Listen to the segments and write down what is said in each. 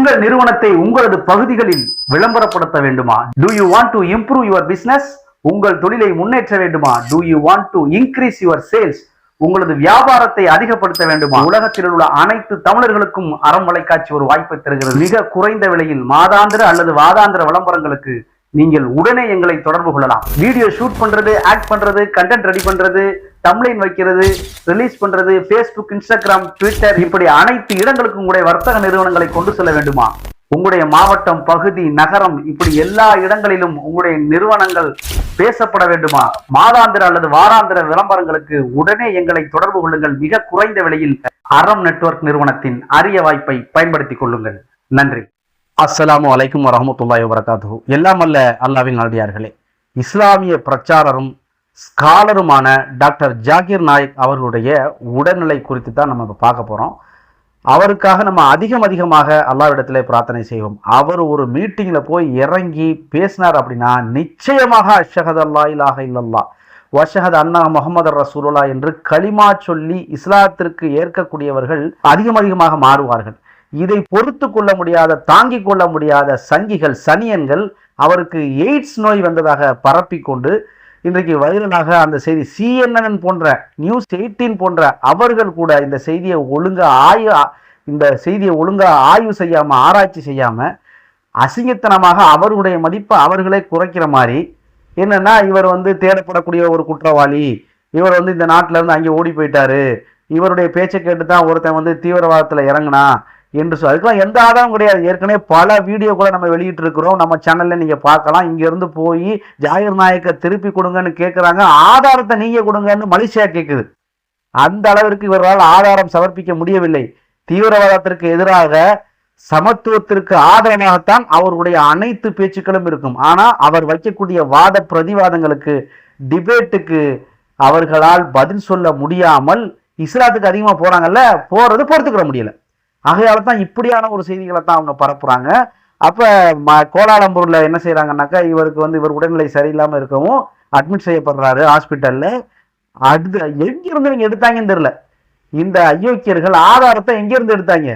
உங்கள் நிறுவனத்தை உங்களது பகுதிகளில் விளம்பரப்படுத்த வேண்டுமா? Do you want to improve your business உங்கள் தொழிலை முன்னேற்ற வேண்டுமா? Do you want to increase your sales உங்களது வியாபாரத்தை அதிகப்படுத்த வேண்டுமா? உலகத்தில் உள்ள அனைத்து தமிழர்களுக்கும் அறம் வலைக்காட்சி ஒரு வாய்ப்பை தருகிறது. மிக குறைந்த விலையில் மாதாந்திர அல்லது வாதாந்திர விளம்பரங்களுக்கு நீங்கள் உடனே எங்களை தொடர்பு கொள்ளலாம். வீடியோ ஷூட் பண்றது ஆக்ட் பண்றது கண்டென்ட் ரெடி பண்றது தம்ப்ளைன் வைக்கிறது ரிலீஸ் பண்றது ஃபேஸ்புக் இன்ஸ்டாகிராம் ட்விட்டர் இப்படி அனைத்து இடங்களுக்கும் உங்களுடைய வர்த்தக நிறுவனங்களை கொண்டு செல்ல வேண்டுமா? உங்களுடைய மாவட்டம் பகுதி நகரம் இப்படி எல்லா இடங்களிலும் உங்களுடைய நிறுவனங்கள் பேசப்பட வேண்டுமா? மாதாந்திர அல்லது வாராந்திர விளம்பரங்களுக்கு உடனே எங்களை தொடர்பு கொள்ளுங்கள். மிக குறைந்த விலையில் அறம் நெட்வொர்க் நிறுவனத்தின் அரிய வாய்ப்பை பயன்படுத்திக் கொள்ளுங்கள். நன்றி. அஸ்லாம் அலைக்கும் வரமத்துல்லாய் வரகாத்து எல்லாம் அல்ல அல்லாவின் நாடியார்களே இஸ்லாமிய பிரச்சாரரும் ஸ்காலருமான டாக்டர் ஜாகிர் நாயக் அவர்களுடைய உடல்நிலை குறித்து தான் நம்ம இப்போ பார்க்க போகிறோம் அவருக்காக நம்ம அதிகம் அதிகமாக அல்லாவிடத்தில் பிரார்த்தனை செய்வோம். அவர் ஒரு மீட்டிங்கில் போய் இறங்கி பேசினார் அப்படின்னா நிச்சயமாக அஷஹத் அல்லா இலாஹ இல்லல்லா வஷஹத் அண்ணா முகமது ரசூலுல்லா என்று களிமா சொல்லி இஸ்லாத்திற்கு ஏற்கக்கூடியவர்கள் அதிகம் அதிகமாக மாறுவார்கள். இதை பொறுத்து கொள்ள முடியாத தாங்கிக் கொள்ள முடியாத சங்கிகள் சனியன்கள் அவருக்கு எய்ட்ஸ் நோய் வந்ததாக பரப்பிக்கொண்டு இன்றைக்கு வைரலாக அந்த செய்தி சிஎன்என் போன்ற நியூஸ் எயிட்டீன் போன்ற அவர்கள் கூட இந்த செய்தியை ஒழுங்காக ஆய்வு இந்த செய்தியை ஒழுங்காக ஆய்வு செய்யாம ஆராய்ச்சி செய்யாம அசிங்கத்தனமாக அவர்களுடைய மதிப்பை அவர்களே குறைக்கிற மாதிரி என்னன்னா இவர் வந்து தேடப்படக்கூடிய ஒரு குற்றவாளி. இவர் வந்து இந்த நாட்டுல இருந்து அங்கே ஓடி போயிட்டாரு. இவருடைய பேச்சை கேட்டு தான் ஒருத்தன் வந்து தீவிரவாதத்தில் இறங்குனா என்று சொல். அதுக்கெல்லாம் எந்த ஆதாரம் கிடையாது. ஏற்கனவே பல வீடியோ கூட நம்ம வெளியிட்டிருக்கிறோம். நம்ம சேனலில் நீங்கள் பார்க்கலாம். இங்கேருந்து போய் ஜாகிர் நாயக்கை திருப்பி கொடுங்கன்னு கேட்குறாங்க ஆதாரத்தை நீங்கள் கொடுங்கன்னு மலேசியா கேட்குது அந்த அளவிற்கு இவர்களால் ஆதாரம் சமர்ப்பிக்க முடியவில்லை. தீவிரவாதத்திற்கு எதிராக சமத்துவத்திற்கு ஆதரவாகத்தான் அவருடைய அனைத்து பேச்சுக்களும் இருக்கும். ஆனால் அவர் வைக்கக்கூடிய வாத பிரதிவாதங்களுக்கு டிபேட்டுக்கு அவர்களால் பதில் சொல்ல முடியாமல் இஸ்லாத்துக்கு அதிகமாக போகிறாங்கல்ல போகிறது பொறுத்துக்கிற முடியல. ஆகையால தான் இப்படியான ஒரு செய்திகளை தான் அவங்க பரப்புறாங்க. அப்போ ம- கோலாலம்பூரில் என்ன செய்கிறாங்கனாக்கா இவருக்கு வந்து இவர் உடல்நிலை சரியில்லாமல் இருக்கவும் அட்மிட் செய்யப்படுறாரு ஹாஸ்பிட்டலில் அடுத்து எங்கேருந்து நீங்கள் எடுத்தாங்கன்னு தெரில இந்த அயோக்கியர்கள் ஆதாரத்தை எங்கேருந்து எடுத்தாங்க?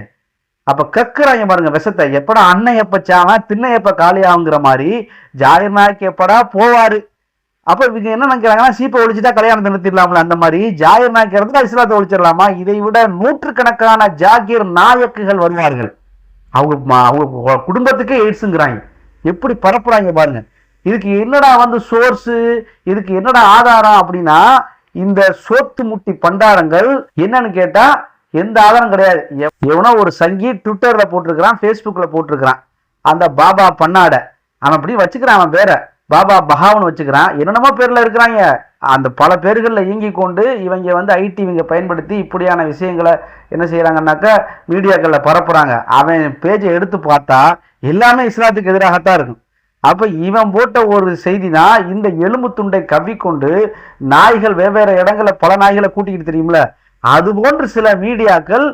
அப்போ கக்குறாங்க பாருங்க விஷத்தை. எப்படா அண்ணன் எப்ப சாவன் திண்ணை எப்ப காலியாகுங்கிற மாதிரி ஜாகிர் நாயக் எப்படா போவாரு? அப்ப இவங்க என்ன நினைக்கிறாங்கன்னா சீப்பை ஒழிச்சுட்டா கல்யாணத்தை நிறுத்திடலாம்ல அந்த மாதிரி. ஜாகிர் நாயக் இஸ்லாத்தை ஒழிச்சிடலாமா? இதை விட நூற்றுக்கணக்கான ஜாகிர் நாயக்குகள் வருவார்கள். அவங்க அவங்க குடும்பத்துக்கே எய்ட்ஸுங்கிறாங்க. எப்படி பரப்புறாங்க பாருங்க. இதுக்கு என்னடா வந்து சோர்ஸு? இதுக்கு என்னடா ஆதாரம் அப்படின்னா இந்த சோத்து முட்டி பண்டாரங்கள் என்னன்னு கேட்டா எந்த ஆதாரம் கிடையாது. எவனோ ஒரு சங்கி ட்விட்டர்ல போட்டிருக்கிறான் ஃபேஸ்புக்ல போட்டிருக்கிறான். அந்த பாபா பண்ணாட. அவன் அப்படி வச்சுக்கிறான் அவன் பேரை. பாபா பகாவன் வச்சுக்கிறான். என்னென்னமோ பேரில் இருக்கிறாங்க. அந்த பல பேர்களில் இயங்கி கொண்டு இவங்க வந்து ஐடி இவங்க பயன்படுத்தி இப்படியான விஷயங்களை என்ன செய்கிறாங்கன்னாக்கா மீடியாக்களில் பரப்புகிறாங்க அவன் பேஜை எடுத்து பார்த்தா எல்லாமே இஸ்லாத்துக்கு எதிராகத்தான் இருக்கும். அப்போ இவன் போட்ட ஒரு செய்தி தான் இந்த எலும்பு துண்டை கவ்விக்கொண்டு நாய்கள் வெவ்வேறு இடங்களில் பல நாய்களை கூட்டிக்கிட்டு தெரியும்ல? அது போன்று சில மீடியாக்கள்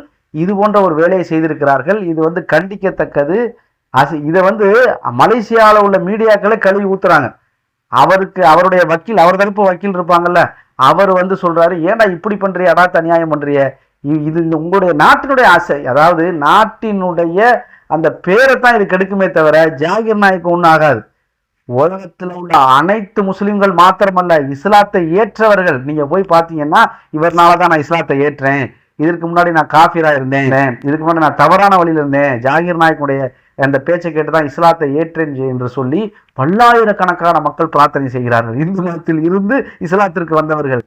இது போன்ற ஒரு வேலையை செய்திருக்கிறார்கள். இது வந்து கண்டிக்கத்தக்கது. அது இதை வந்து மலேசியாவில் உள்ள மீடியாக்களை கழுவி ஊத்துறாங்க. அவருக்கு அவருடைய வக்கீல் அவர் தரப்பு வக்கீல் இருப்பாங்கல்ல அவர் வந்து சொல்றாரு ஏன்டா இப்படி பண்றிய தனியாயம் அநியாயம் பண்றிய இது இந்த உங்களுடைய நாட்டினுடைய ஆசை. அதாவது நாட்டினுடைய அந்த பேரை தான் இது கெடுக்குமே தவிர ஜாகிர் நாய்க்கு ஒன்றும் ஆகாது. உலகத்தில் உள்ள அனைத்து முஸ்லீம்கள் மாத்திரமல்ல இஸ்லாத்தை ஏற்றவர்கள். நீங்க போய் பார்த்தீங்கன்னா இவர்னால தான் நான் இஸ்லாத்தை ஏற்றேன். இதற்கு முன்னாடி நான் காஃபிரா இருந்தேன். இதுக்கு முன்னாடி நான் தவறான வழியில் இருந்தேன். ஜாகிர் நாயக்குடைய அந்த பேச்சை கேட்டு தான் இஸ்லாத்தை ஏற்றேன் என்று சொல்லி பல்லாயிரக்கணக்கான மக்கள் பிரார்த்தனை செய்கிறார்கள். இந்து மதத்தில் இருந்து இஸ்லாத்திற்கு வந்தவர்கள்.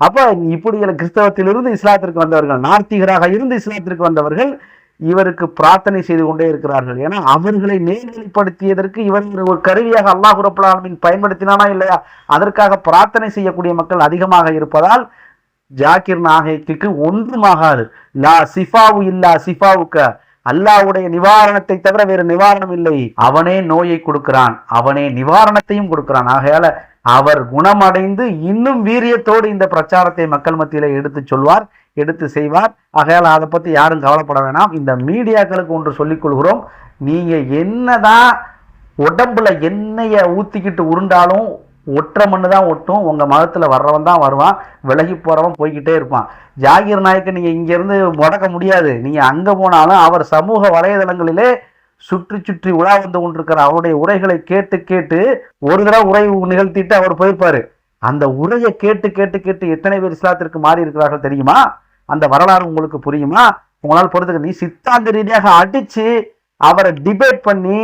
அப்ப இப்படி கிறிஸ்தவத்திலிருந்து இஸ்லாத்திற்கு வந்தவர்கள் நார்த்திகராக இருந்து இஸ்லாத்திற்கு வந்தவர்கள் இவருக்கு பிரார்த்தனை செய்து கொண்டே இருக்கிறார்கள். ஏன்னா அவர்களை நேர்நிலைப்படுத்தியதற்கு இவர் ஒரு கருவியாக அல்லாஹ் ரப்பல் பயன்படுத்தினானா இல்லையா? அதற்காக பிரார்த்தனை செய்யக்கூடிய மக்கள் அதிகமாக இருப்பதால் ஜாக்கிர் நாகைக்கு ஒன்றுமாகாது லா சிஃபாவு இல்லா சிஃபாவுக்க. அல்லாவுடைய நிவாரணத்தை தவிர வேறு நிவாரணம் இல்லை. அவனே நோயை கொடுக்கிறான். அவனே நிவாரணத்தையும் கொடுக்கிறான். ஆகையால அவர் குணமடைந்து இன்னும் வீரியத்தோடு இந்த பிரச்சாரத்தை மக்கள் மத்தியில எடுத்து சொல்வார் எடுத்து செய்வார். ஆகையால அதை பத்தி யாரும் கவலைப்பட வேணாம். இந்த மீடியாக்களுக்கு ஒன்று சொல்லிக் கொள்கிறோம். நீங்க என்னதான் உடம்புல எண்ணெயை ஊத்திக்கிட்டு உருண்டாலும் ஒற்றை மண்ணு தான் ஒட்டும். உங்கள் மதத்தில் வர்றவன் தான் வருவான். விலகி போகிறவன் போய்கிட்டே இருப்பான். ஜாகிர் நாயக்கை நீங்கள் இங்கேருந்து முடக்க முடியாது. நீங்கள் அங்கே போனாலும் அவர் சமூக வலைதளங்களிலே சுற்றி சுற்றி உலா வந்து கொண்டிருக்கிற அவருடைய உரைகளை கேட்டு கேட்டு ஒரு தடவை உரை நிகழ்த்திட்டு அவர் போயிருப்பார். அந்த உரையை கேட்டு கேட்டு கேட்டு எத்தனை பேர் இஸ்லாத்திற்கு மாறி இருக்கிறார்கள் தெரியுமா? அந்த வரலாறு உங்களுக்கு புரியுமா? உங்களால் பொறுத்துக்க நீ சித்தாந்த ரீதியாக அடிச்சு அவரை டிபேட் பண்ணி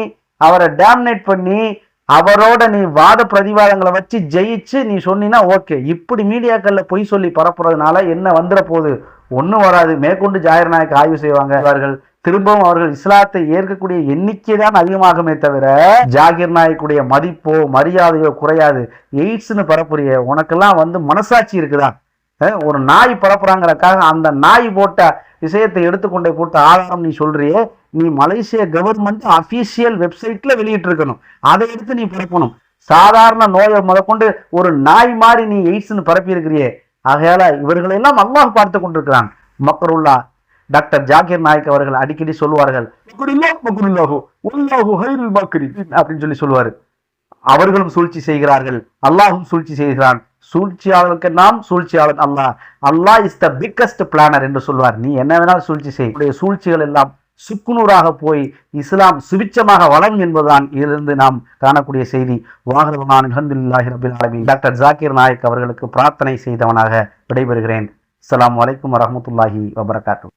அவரை டேமினேட் பண்ணி அவரோட நீ வாத பிரதிவாதங்களை வச்சு ஜெயிச்சு நீ சொன்னீன்னா ஓகே. இப்படி மீடியாக்கள்ல பொய் சொல்லி பரப்புறதுனால என்ன வந்துட போகுது? ஒன்றும் வராது. மேற்கொண்டு ஜாகிர் நாயக் ஆய்வு செய்வாங்க. அவர்கள் திரும்பவும் அவர்கள் இஸ்லாத்தை ஏற்கக்கூடிய எண்ணிக்கை தான் அதிகமாகுமே தவிர ஜாகிர் நாயக்குடைய மதிப்போ மரியாதையோ குறையாது. எய்ட்ஸ்னு பரப்புரிய உனக்கெல்லாம் வந்து மனசாட்சி இருக்குதா? ஒரு நாய் பரப்புறாங்கிறக்காக அந்த நாய் போட்ட விஷயத்தை எடுத்துக்கொண்டே போட்டு ஆதாரம் நீ சொல்றியே நீ மலேசிய கவர்மெண்ட் அபிஷியல் வெப்சைட்ல வெளியிட்டு இருக்கணும் அதை எடுத்து நீ பரப்பணும். சாதாரண நோயை முதற்கொண்டு ஒரு நாய் மாதிரி நீ எய்ட்ஸ்னு பரப்பி இருக்கிறியே ஆகையால இவர்களெல்லாம் அல்லாஹ் பார்த்து கொண்டிருக்கிறான். மக்கருல்லா டாக்டர் ஜாகிர் நாயக் அவர்கள் அடிக்கடி சொல்லுவார்கள் அப்படின்னு சொல்லி சொல்லுவாரு. அவர்களும் சூழ்ச்சி செய்கிறார்கள். அல்லாஹும் சூழ்ச்சி செய்கிறான். சூழ்ச்சியாளருக்கு நாம் சூழ்ச்சியாளர் அல்லாஹ். Allah is the biggest planner என்று சொல்வார். நீ என்ன வேணாலும் சூழ்ச்சி செய்ய சூழ்ச்சிகள் எல்லாம் சுக்குநூறாக போய் இஸ்லாம் சுபிச்சமாக வளரும் என்பதுதான் இதிலிருந்து நாம் காணக்கூடிய செய்தி. வாகரவான் அல்ஹம்துலில்லாஹி ரபில் ஆலமீன். டாக்டர் ஜாக்கிர் நாயக் அவர்களுக்கு பிரார்த்தனை செய்தவனாக விடைபெறுகிறேன். அஸ்ஸலாமு வலைக்கம் வரமத்துல்லாஹி வபரகாத்து.